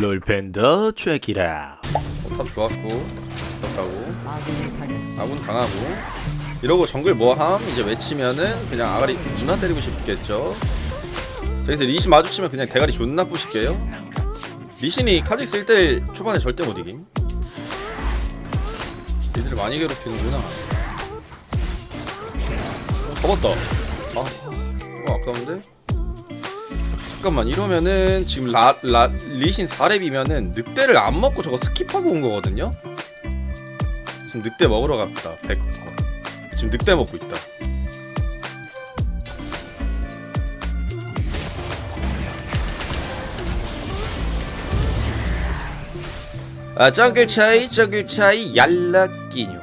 롤팬더 트랙이라. 탑 좋았고 좋다고. 아군 강하고. 이러고 정글 뭐함? 이제 외치면은 그냥 아가리 누나 때리고 싶겠죠. 저기서 리신 마주치면 그냥 대가리 존나 부실게요. 리신이 카직스 1대1 초반에 절대 못 이김. 얘들을 많이 괴롭히는구나. 접었다. 아 이거 아까운데 잠깐만 이러면은 지금 라, 라, 리신 4렙이면은 늑대를 안 먹고 저거 스킵하고 온 거거든요? 지금 늑대 먹으러 갔다 100 지금 늑대 먹고 있다. 아 정글 차이 정글 차이 얄라끼뇨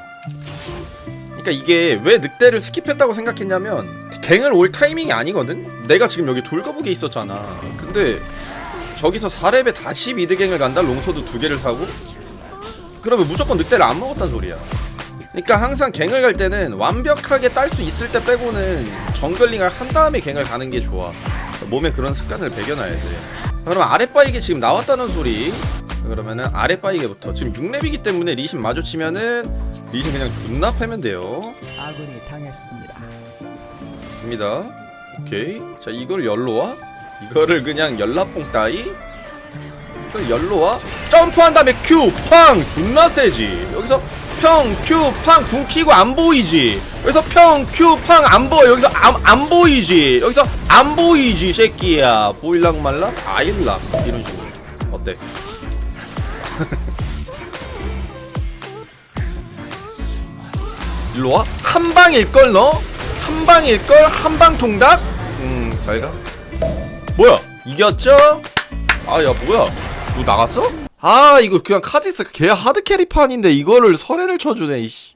그러니까 이게 왜 늑대를 스킵했다고 생각했냐면 갱을 올 타이밍이 아니거든? 내가 지금 여기 돌거북에 있었잖아. 근데 저기서 4렙에 다시 미드갱을 간다? 롱소드 두 개를 사고? 그러면 무조건 늑대를 안 먹었단 소리야. 그러니까 항상 갱을 갈 때는 완벽하게 딸 수 있을 때 빼고는 정글링을 한 다음에 갱을 가는 게 좋아. 몸에 그런 습관을 배겨놔야 돼. 그러면 아랫바이게 지금 나왔다는 소리. 그러면은 아랫바이게부터. 지금 6렙이기 때문에 리신 마주치면은 리신 그냥 존나 패면 돼요. 아군이 당했습니다. 입니다. 오케이. 자 이걸 열로와? 이거를 그냥 열라뽕 따이 이걸 열로와? 점프한 다음에 큐팡! 존나 세지. 여기서 평 큐팡! 궁 키고 안 보이지. 여기서 평 큐팡! 안 보여. 여기서 안, 안 보이지. 여기서 안 보이지 새끼야. 보일락 말락? 아일락. 이런 식으로. 어때? 일로와? 한 방일걸 너? 한 방일걸? 한 방 통닭? 음 잘가 뭐야 이겼죠? 아 야 뭐야 너 나갔어? 아 이거 그냥 카직스 개 하드캐리 판인데 이거를 설해를 쳐주네 이씨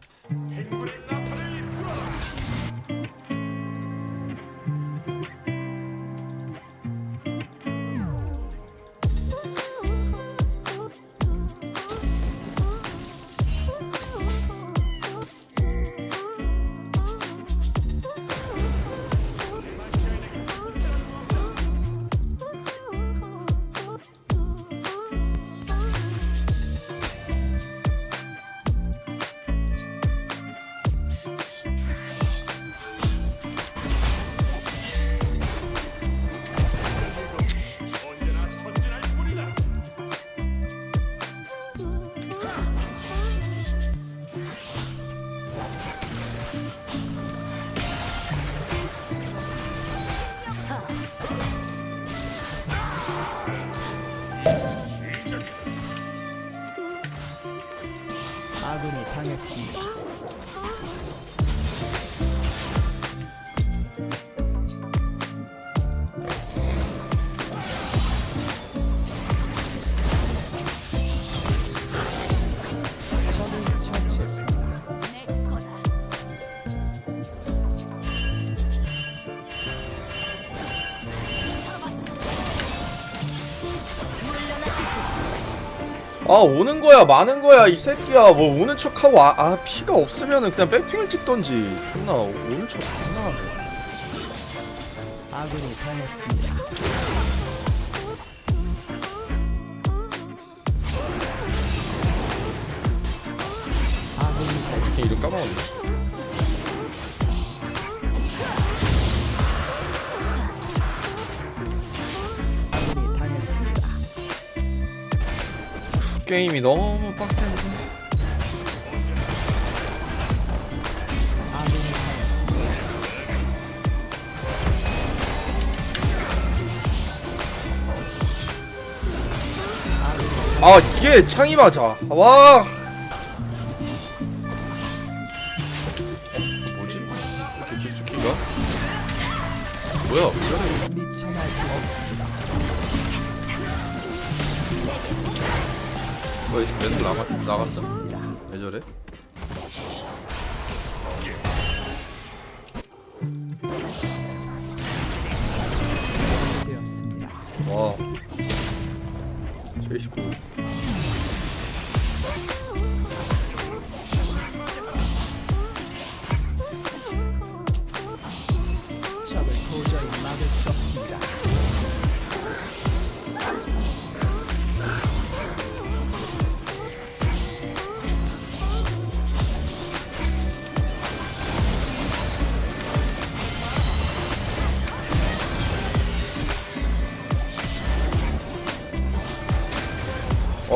아 오는 거야 마는 거야 이 새끼야 뭐 오는 척하고 아, 아 피가 없으면은 그냥 백핑을 찍던지 존나 오는 척 존나 아군이 당했습니다. 아군이 당했습니다. 이름 까먹었네 게임이 너무 빡센데. 아 이게 창이 맞아 와 뭐지? 이렇게? 뭐야 뭐야 이 맨날 나가, 나갔어? 왜 저래? 되었습니다.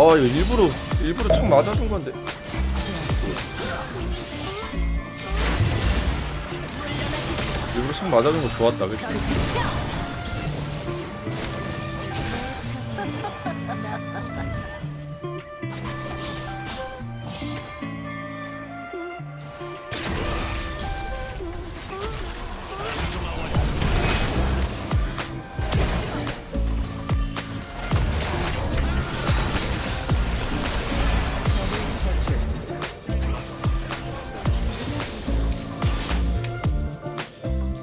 이거 일부러 일부러 척 맞아준 건데. 일부러 척 맞아준 거 좋았다, 그치?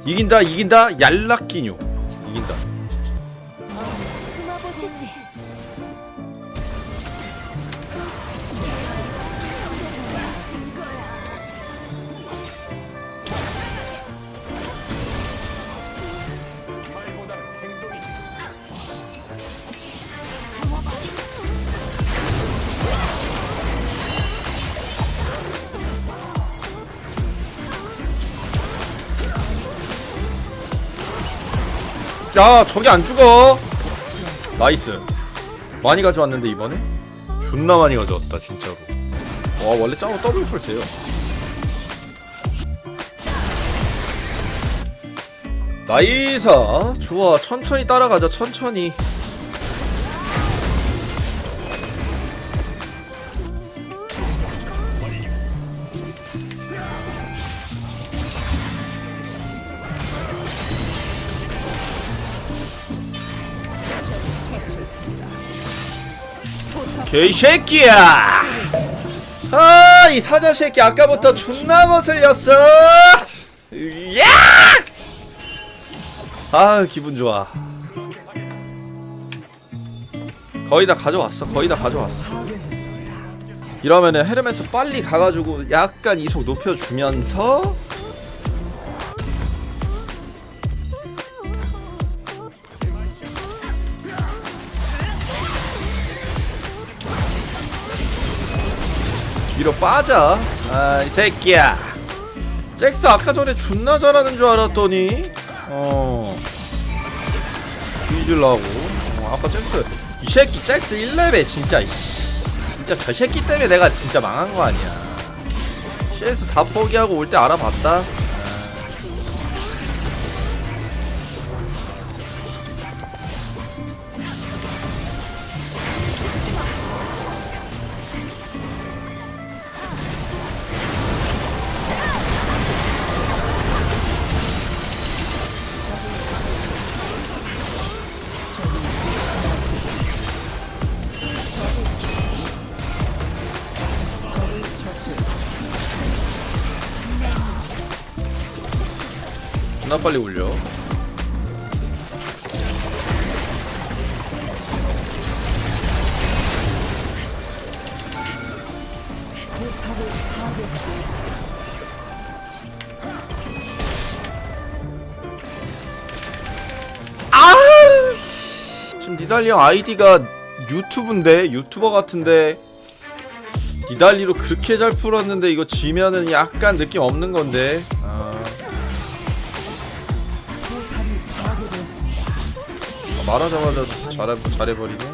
이긴다, 이긴다, 얄락기뇨. 야, 저기 안 죽어. 나이스. 많이 가져왔는데 이번에? 존나 많이 가져왔다, 진짜로. 와, 원래 짜고 더블 펄스예요. 나이사. 좋아. 천천히 따라가자. 천천히. 개새끼야! 아, 이 사자 새끼 아까부터 존나 거슬렸어. 야! 아, 기분 좋아. 거의 다 가져왔어. 거의 다 가져왔어. 이러면은 헤르메스 빨리 가가지고 약간 이속 높여주면서 뒤로 빠져 아 이 새끼야 잭스 아까 전에 존나 잘하는 줄 알았더니 어 뒤질라고 어, 아까 잭스 이 새끼 잭스 1레벨 진짜. 진짜 저 새끼 때문에 내가 진짜 망한 거 아니야. CS 다 포기하고 올 때 알아봤다. 빨리 올려. 지금 니달리 형 아이디가 유튜브인데 유튜버 같은데 니달리로 그렇게 잘 풀었는데 이거 지면은 약간 느낌 없는 건데. 말하자마자 잘해 잘해버리네.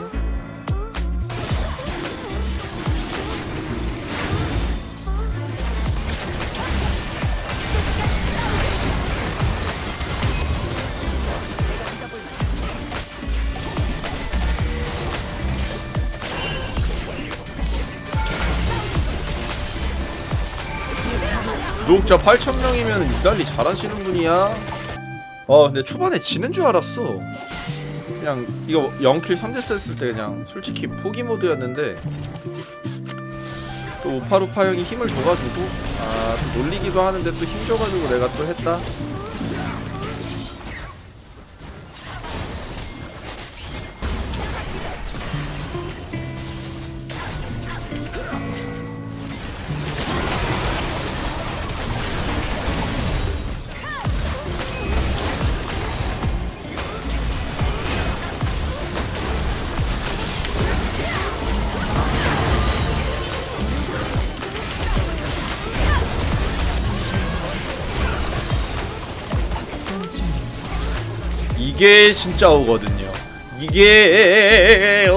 구독자 8,000명이면 이달리 잘하시는 분이야. 어, 근데 초반에 지는 줄 알았어. 그냥 이거 0킬 3데스 했을 때 그냥 솔직히 포기 모드였는데 또 우파루파 형이 힘을 줘가지고 아, 또 놀리기도 하는데 또 힘 줘가지고 내가 또 했다. 이게 진짜 오거든요. 이게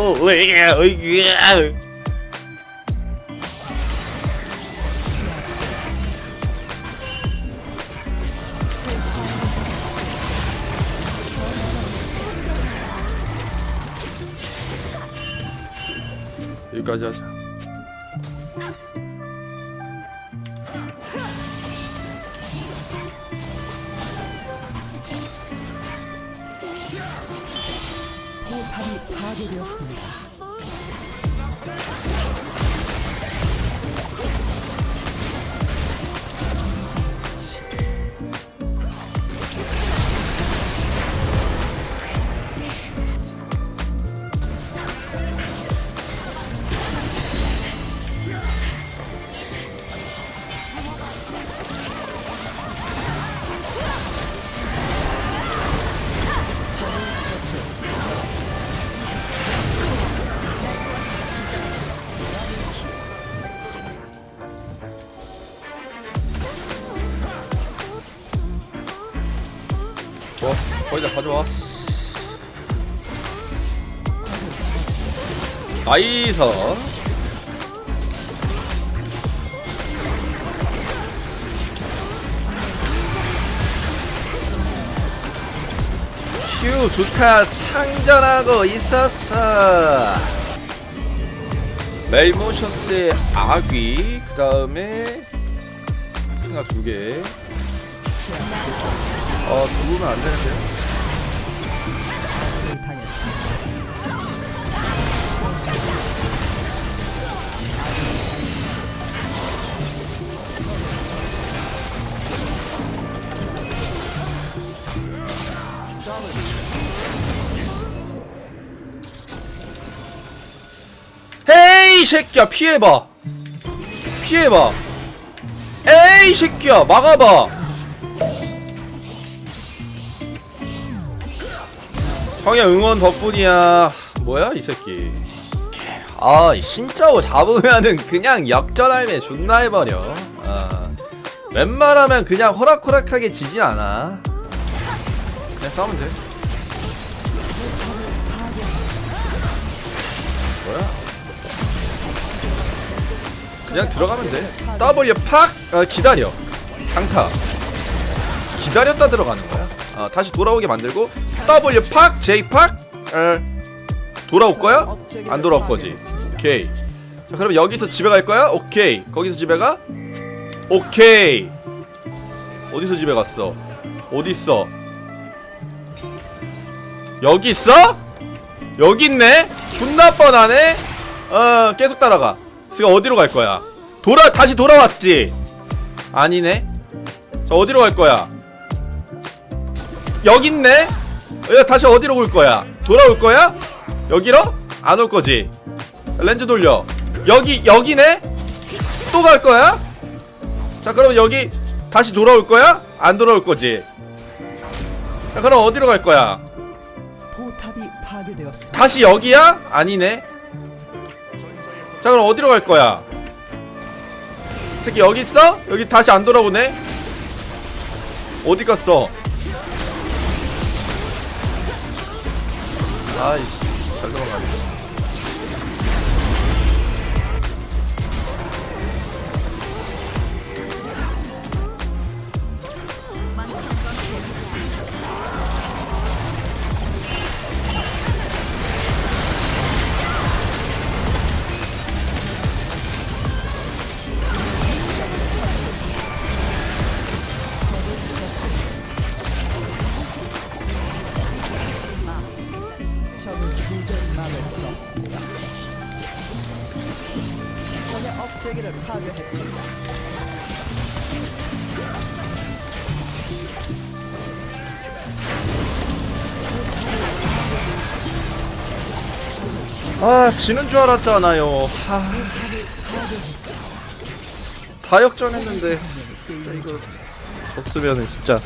여기까지 하자. 좋아, 거의 다 가져와. 나이스. 휴, 좋다. 창전하고 있었어. 멜모셔스의 아귀, 그 다음에 하나 두 개. 어, 죽으면 안 되는데요? 헤이 새끼야 피해봐. 피해봐. 에이 새끼야 막아봐 형의 응원 덕분이야. 뭐야 이 새끼. 아 신짜오 잡으면은 그냥 역전할매 존나 해버려. 아, 웬만하면 그냥 호락호락하게 지진 않아. 그냥 싸우면 돼. 뭐야? 그냥 들어가면 돼. W 팍! 어, 기다려. 강타. 기다렸다 들어가는 거야 어, 다시 돌아오게 만들고 W 팍 J 팍 어, 돌아올 거야? 안 돌아올 거지 오케이 자 그럼 여기서 집에 갈 거야? 오케이 거기서 집에 가? 오케이 어디서 집에 갔어? 어디 있어? 여기 있어? 여기 있네? 존나 뻔하네? 어 계속 따라가 지금 어디로 갈 거야? 돌아 다시 돌아왔지? 아니네 자 어디로 갈 거야? 여기 있네? 야 다시 어디로 올 거야? 돌아올 거야? 여기로? 안 올 거지? 렌즈 돌려 여기 여기네? 또 갈 거야? 자 그럼 여기 다시 돌아올 거야? 안 돌아올 거지? 자 그럼 어디로 갈 거야? 다시 여기야? 아니네. 자 그럼 어디로 갈 거야? 이 새끼 여기 있어? 여기 다시 안 돌아오네. 어디 갔어? 아이씨 잘 도망가네. 아 지는 줄 알았잖아요. 하... 다 역전했는데 진짜 이거 졌으면은 진짜